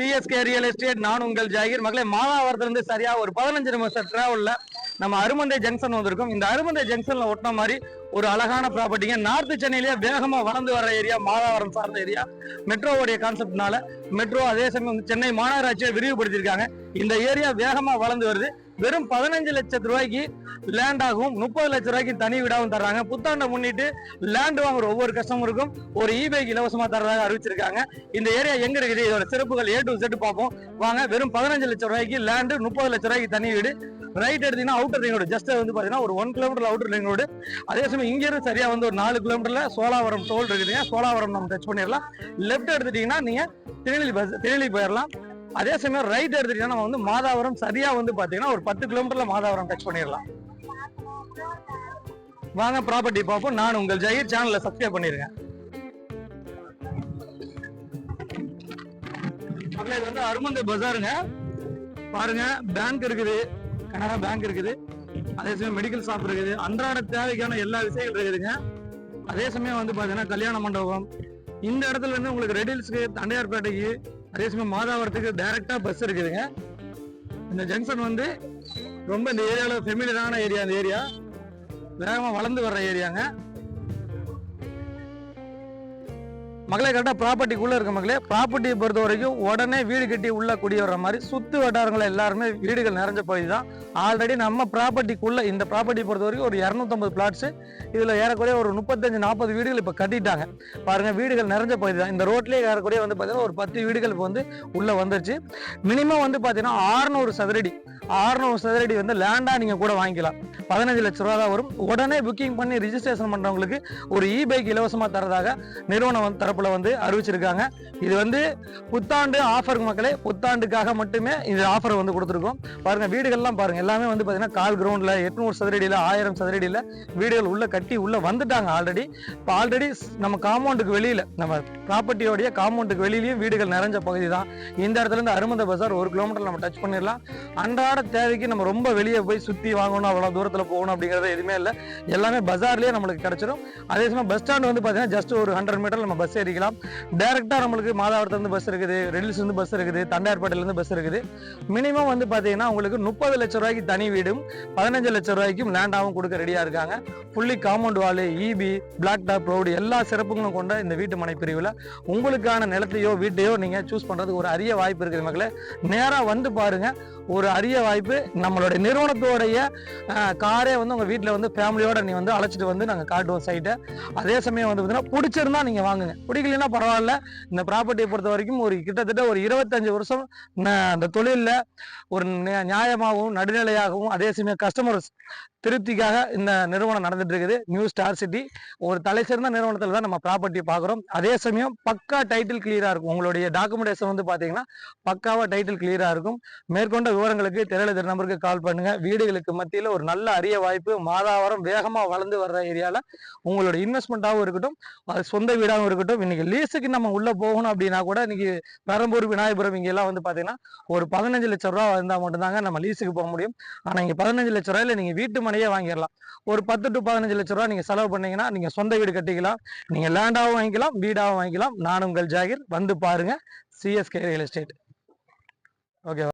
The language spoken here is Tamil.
சிஎஸ்கே ரியல் எஸ்டேட் நான் உங்கள் ஜாகிர். மகளே மாதாவரத்துலேருந்து சரியா ஒரு பதினஞ்சு நிமிஷம் டிராவலில் நம்ம அருமந்தை ஜங்ஷன் வந்திருக்கோம். இந்த அருமந்தை ஜங்ஷன்ல ஒட்டின மாதிரி ஒரு அழகான ப்ராப்பர்ட்டிங்க நார்த்து சென்னையிலேயே வேகமா வளர்ந்து வர ஏரியா மாதாவரம் சார்ந்த ஏரியா மெட்ரோவுடைய கான்செப்ட்னால மெட்ரோ அதே சமயம் சென்னை மாநகராட்சியை விரிவுபடுத்தியிருக்காங்க. இந்த ஏரியா வேகமா வளர்ந்து வருது. வெறும் பதினஞ்சு லட்சத்து ரூபாய்க்கு லேண்ட் ஆகும். முப்பது லட்ச ரூபாய்க்கு தனி வீடாகவும் தர்றாங்க. புத்தாண்டை முன்னிட்டு லேண்ட் வாங்குற ஒவ்வொரு கஸ்டமருக்கும் ஒரு இபேக்கு இலவசமா தர்றதாக அறிவிச்சிருக்காங்க. இந்த ஏரியா எங்க இருக்குது? இதோட சிறப்புகள் ஏ டு செட் பார்ப்போம். வாங்க வெறும் பதினஞ்சு லட்சம் ரூபாய்க்கு லேண்டு முப்பது லட்ச ரூபாய்க்கு தனி வீடு. ரைட் எடுத்தீங்கன்னா அவுட்டர் ரிங் ரோடு. ஜஸ்ட் வந்து பார்த்தீங்கன்னா ஒரு one kilometre outer ring road. அதே சமயம் இங்கேருந்து சரியாக வந்து ஒரு நாலு கிலோமீட்டரில் சோலாவரம் டோல் இருக்குதுங்க சோலாவரம் நம்ம டச் பண்ணிடலாம். லெஃப்ட் எடுத்துட்டீங்கன்னா நீங்கள் திருநெல்வேலி பஸ் திருநெல்வேலி போயிடலாம். அதே சமயம் ரைட் எடுத்துட்டீங்கன்னா நம்ம வந்து மாதாவரம் சரியா வந்து பாத்தீங்கன்னா ஒரு பத்து கிலோமீட்டர்ல மாதாவரம் டச் பண்ணிடலாம். வாங்க ப்ராப்பர்ட்டி பார்ப்போம். நான் உங்கள் ஜெயிர் சேனல்ல சப்ஸ்கிரைப் பண்ணிருங்க இது வந்து அருமந்த பஜாருங்க. பாருங்க பேங்க் இருக்குது. கனரா பேங்க் இருக்குது. அதே சமயம் மெடிக்கல் ஷாப் இருக்குது. அன்றாட தேவைக்கான எல்லா விஷயங்கள் இருக்குதுங்க. அதே சமயம் வந்து பாத்தீங்கன்னா கல்யாண மண்டபம். இந்த இடத்துல இருந்து உங்களுக்கு ரெடில்ஸ்க்கு தண்டையார்பேட்டைக்கு அதே சமயம் மாதாவரத்துக்கு டைரக்டா பஸ் இருக்குதுங்க. இந்த ஜங்ஷன் வந்து ரொம்ப இந்த ஏரியாவில் ஃபெமிலியரான ஏரியா இந்த ஏரியா வேகமாக வளர்ந்து வர்ற ஏரியாங்க மகளே கரெக்டாக ப்ராப்பர்ட்டிக்குள்ளே இருக்க மக்களே ப்ராப்பர்ட்டியை பொறுத்த வரைக்கும் உடனே வீடு கட்டி உள்ள குடி வர்ற மாதிரி சுற்று வட்டாரங்கள் எல்லாருமே வீடுகள் நிறைஞ்ச பகுதி தான். ஆல்ரெடி நம்ம ப்ராப்பர்ட்டிக்குள்ளே இந்த ப்ராப்பர்ட்டி பொறுத்த வரைக்கும் ஒரு இரநூத்தம்பது பிளாட்ஸு இதில் ஏறக்குறைய ஒரு முப்பத்தஞ்சு நாற்பது வீடுகள் இப்போ கட்டிட்டாங்க. பாருங்கள் வீடுகள் நிறைஞ்ச பகுதி தான். இந்த ரோட்லேயே ஏறக்குறைய வந்து பார்த்தீங்கன்னா ஒரு பத்து வீடுகள் இப்போ வந்து உள்ளே வந்துருச்சு. மினிமம் வந்து பார்த்தீங்கன்னா ஆறுநூறு சதுரடி ஆறுநூறு சதுரடி வந்து லேண்டாக நீங்கள் கூட வாங்கிக்கலாம். பதினஞ்சு லட்ச ரூபா தான் வரும். உடனே புக்கிங் பண்ணி ரிஜிஸ்ட்ரேஷன் பண்ணுறவங்களுக்கு ஒரு இ பைக் இலவசமாக தரதாக நிறுவனம் வந்து தரப்பில் வந்து அறிவிச்சிருக்காங்க. இது வந்து புத்தாண்டு ஆஃபர் மக்களே புத்தாண்டுக்காக மட்டுமே இந்த ஆஃபர் வந்து கொடுத்துருக்கோம். பாருங்கள் வீடுகள்லாம் பாருங்கள் எல்லாமே வந்து பார்த்தீங்கன்னா கால் கிரவுண்டில் எட்நூறு சதுரடியில் ஆயிரம் சதுரடியில் வீடுகள் உள்ளே கட்டி உள்ளே வந்துட்டாங்க ஆல்ரெடி இப்போ ஆல்ரெடி நம்ம காம்பவுண்டுக்கு வெளியில் நம்ம ப்ராப்பர்ட்டியோடைய காம்பவுண்டுக்கு வெளியிலையும் வீடுகள் நிறைஞ்ச பகுதி தான். இந்த இடத்துல இருந்து அருமந்த பஜார் ஒரு கிலோமீட்டர் நம்ம டச் பண்ணிடலாம். அன்றாட அன்றாட தேவைக்கு நம்ம ரொம்ப வெளியே போய் சுற்றி வாங்கணும் அவ்வளோ தூரத்தில் போகணும் அப்படிங்கிறது எதுவுமே இல்லை. எல்லாமே பஜார்லேயே நம்மளுக்கு கிடைச்சிரும். அதே சமயம் பஸ் ஸ்டாண்ட் வந்து பார்த்தீங்கன்னா ஜஸ்ட் ஒரு ஹண்ட்ரட் மீட்டர் நம்ம பஸ் ஏறிக்கலாம். டேரெக்டாக நம்மளுக்கு மாதாவரத்துலேருந்து பஸ் இருக்குது ரெடில்ஸ்லேருந்து பஸ் இருக்குது தண்டையார்பேட்டையிலேருந்து பஸ் இருக்குது. மினிமம் வந்து பார்த்தீங்கன்னா உங்களுக்கு முப்பது லட்ச ரூபாய்க்கு தனி வீடும் பதினஞ்சு லட்ச ரூபாய்க்கும் லேண்டாகவும் கொடுக்க ரெடியாக இருக்காங்க. Fully compound wall EB block top road எல்லா சிறப்புகளும் கொண்ட இந்த வீட்டு மனை பிரிவில் உங்களுக்கான நிலத்தையோ வீட்டையோ நீங்கள் சூஸ் பண்ணுறதுக்கு ஒரு அரிய வாய்ப்பு இருக்குது மக்களே. நேராக வந்து பாருங்கள் ஒரு அரிய வாய்ப்பு நம்மளுடைய நிறுவனத்தோடைய காரே வந்து உங்கள் வீட்டில் வந்து ஃபேமிலியோட நீ வந்து அழைச்சிட்டு வந்து நாங்கள் காட்டுவோம் சைட்டை அதே சமயம் வந்து பார்த்தீங்கன்னா பிடிச்சிருந்தா நீங்கள் வாங்குங்க. பிடிக்கலன்னா பரவாயில்ல. இந்த ப்ராப்பர்ட்டியை பொறுத்த வரைக்கும் ஒரு கிட்டத்தட்ட ஒரு இருபத்தஞ்சு வருஷம் அந்த தொழிலில் ஒரு நியாயமாகவும் நடுநிலையாகவும் அதே சமயம் கஸ்டமர்ஸ் திருப்திக்காக இந்த நிறுவனம் நடந்துட்டு இருக்குது. நியூ ஸ்டார் சிட்டி ஒரு தலை சிறந்த நிறுவனத்தில் தான் நம்ம ப்ராப்பர்ட்டி பார்க்குறோம் அதே சமயம் பக்கா டைட்டில் கிளியராக இருக்கும். உங்களுடைய டாக்குமெண்டேஷன் வந்து பார்த்தீங்கன்னா பக்காவாக டைட்டில் கிளியராக இருக்கும். மேற்கொண்ட விவரங்களுக்கு திரையில நம்பருக்கு கால் பண்ணுங்க. வீடுகளுக்கு மத்தியில் ஒரு நல்ல அரிய வாய்ப்பு மாதாவரம் வேகமாக வளர்ந்து வர்ற ஏரியாவில் உங்களோட இன்வெஸ்ட்மெண்ட்டாகவும் இருக்கட்டும் அது சொந்த வீடாகவும் இருக்கட்டும். இன்னைக்கு லீஸுக்கு நம்ம உள்ளே போகணும் அப்படின்னா கூட இன்னைக்கு பெரம்பூர் விநாயகபுரம் இங்கெல்லாம் வந்து பார்த்தீங்கன்னா ஒரு பதினஞ்சு லட்ச ரூபா வந்தால் மட்டும்தாங்க நம்ம லீஸுக்கு போக முடியும். ஆனால் இங்கே பதினஞ்சு லட்ச ரூபாயில நீங்கள் வீட்டு மனையே வாங்கிடலாம். ஒரு பத்து டு பதினஞ்சு லட்ச ரூபா நீங்கள் செலவு பண்ணீங்கன்னா நீங்கள் சொந்த வீடு கட்டிக்கலாம். நீங்கள் லேண்டாகவும் வாங்கிக்கலாம் வீடாகவும் வாங்கிக்கலாம். நான் உங்கள் ஜாகிர். வந்து பாருங்கள் சிஎஸ்கே ரியல் எஸ்டேட் ஓகே